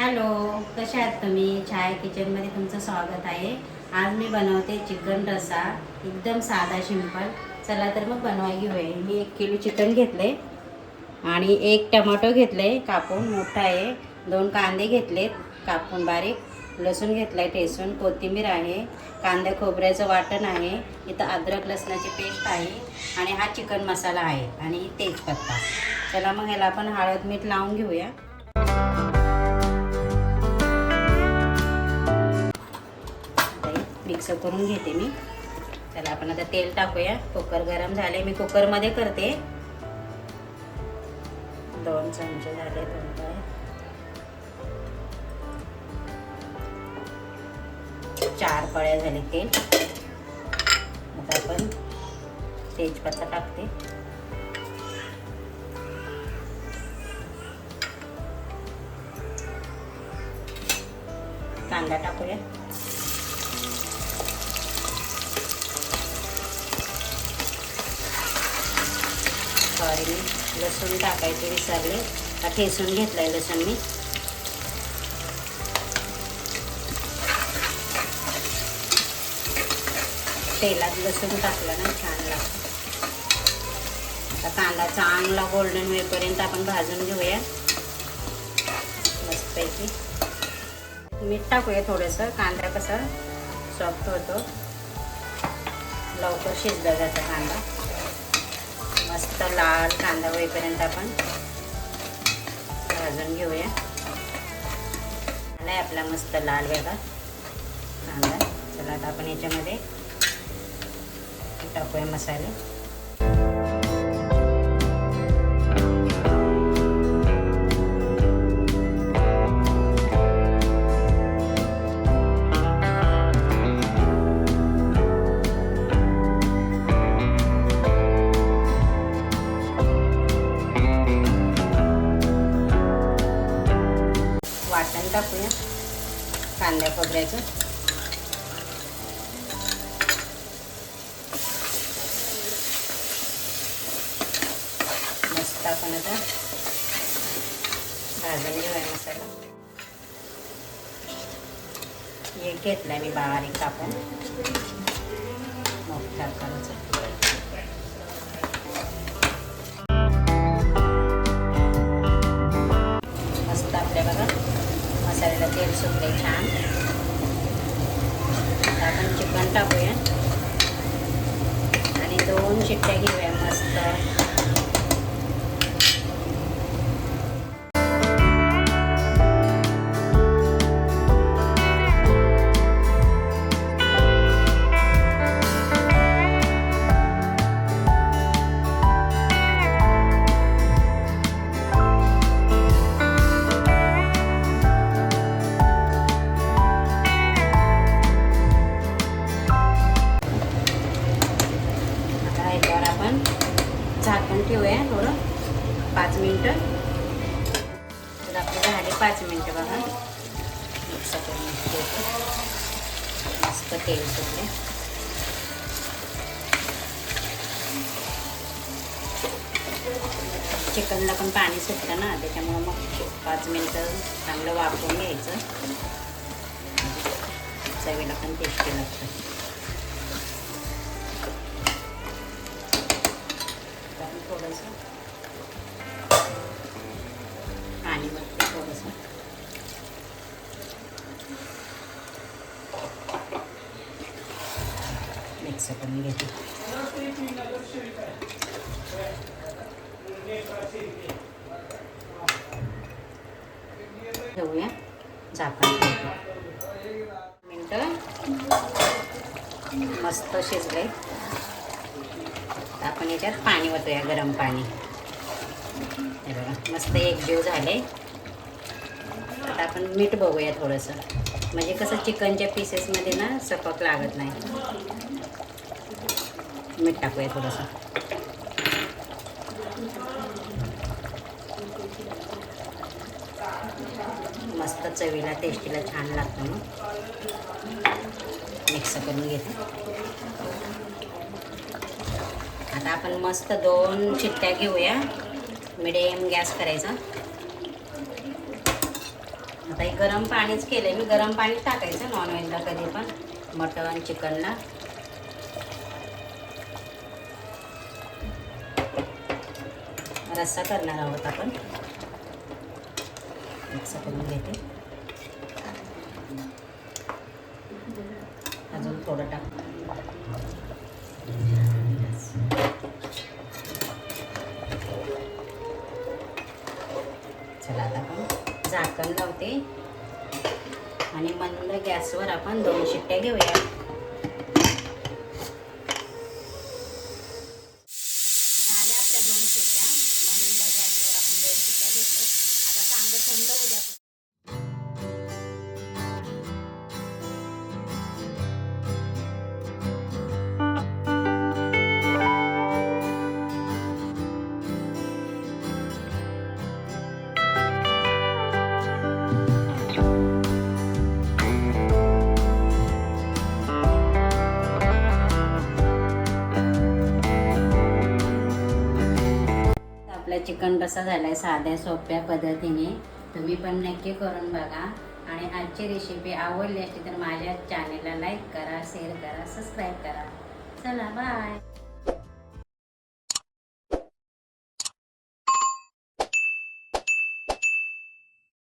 Hello कशा आहात तुम्ही? छाया किचनमध्ये तुमचं स्वागत आहे. आज मी बनवते चिकन रसा एकदम साधा सिंपल. चला तर मग बनवाय घेऊया. मी एक किलो चिकन घेतले आणि एक टमाटो घेतले कापून. मोठा आहे. दोन कांदे घेतलेत कापून बारीक. लसूण घेतलाय ठेसून कोथिंबीर आहे. कांदा खोबऱ्याचं वाटण आहे. इथं अद्रक लसणाची पेस्ट आहे आणि हा चिकन मसाला आहे आणि तेजपत्ता. चला मग ह्याला आपण हळद मीठ लावून घेऊया. मिक्स करून घेते मी. चला आपण आता तेल टाकूया. कुकर गरम झाले मी कुकरमध्ये करते. दोन चमचे झाले दोन काय चार पळ्या झाले तेल आता आपण तेजपत्ता टाकते. कांदा टाकूया. सॉरी मी लसूण टाकायचे विसरले हा ठेसून आहे लसूण मी. तेलात लसूण टाकलं ना छान लागतं आता कांदा चांगला गोल्डन होईपर्यंत आपण भाजून घेऊया. मस्तपैकी. मीठ टाकूया थोडंसं. कांदा कसं सॉफ्ट होतो. लवकर शिजला जातं कांदा. मस्त लाल कांदा होईपर्यंत आपण भाजून घेऊया. आलाय आपला मस्त लाल वेगळा कांदा. चला आता आपण याच्यामध्ये टाकूया मसाले. वाटण टाकूया कांद्या खोबऱ्याचं. मस्त आपण आता भाजून घेऊया मसाला. एक घेतला मी बारीक कापून. मोठा करायचा दोन शिट्ट्या घेऊया मस्त आता मिनटं. तर आपले झाले पाच मिनटं बघा. मिक्स करून मस्त तेल सुटले. चिकनला पण पाणी सुटतं ना त्याच्यामुळं मग पाच मिनटं चांगलं वापरून घ्यायचं. चवीला पण टेस्टी लागतं मिक्स करून घेते ठेवूया झाकण मिनटं मस्त शिजले आपण याच्यात पाणी ओतूया गरम पाणी. हे बघा मस्त एकजीव झाले. आता आपण मीठ बघूया थोडंसं. म्हणजे कसं चिकनच्या पीसेसमध्ये ना सपक लागत नाही. मीठ टाकूया थोडंसं. मस्त चवीला टेस्टीला छान लागतं मग मिक्स करून घेते. आता आपण मस्त दोन चिट्ट्या घेऊया. मिडियम गॅस करायचा. आता हे गरम पाणीच केलं मी गरम पाणी टाकायचं नॉनव्हेजला कधी पण मटन चिकनला रस्सा करणार आहोत आपण. मिक्स करून घेते. अजून थोडं टाक. चला आता आपण झाकण लावते. आणि मंद गॅसवर आपण दोन शिट्ट्या घेऊया. थंड होऊ द्या. आपला चिकन रस्सा झालाय? साध्या सोप्या पद्धतीने. तुम्ही पण नक्की करून बघा. आणि आजची रेसिपी आवडली असली तर माझ्या चॅनेलला लाईक करा शेअर करा सबस्क्राईब करा. चला बाय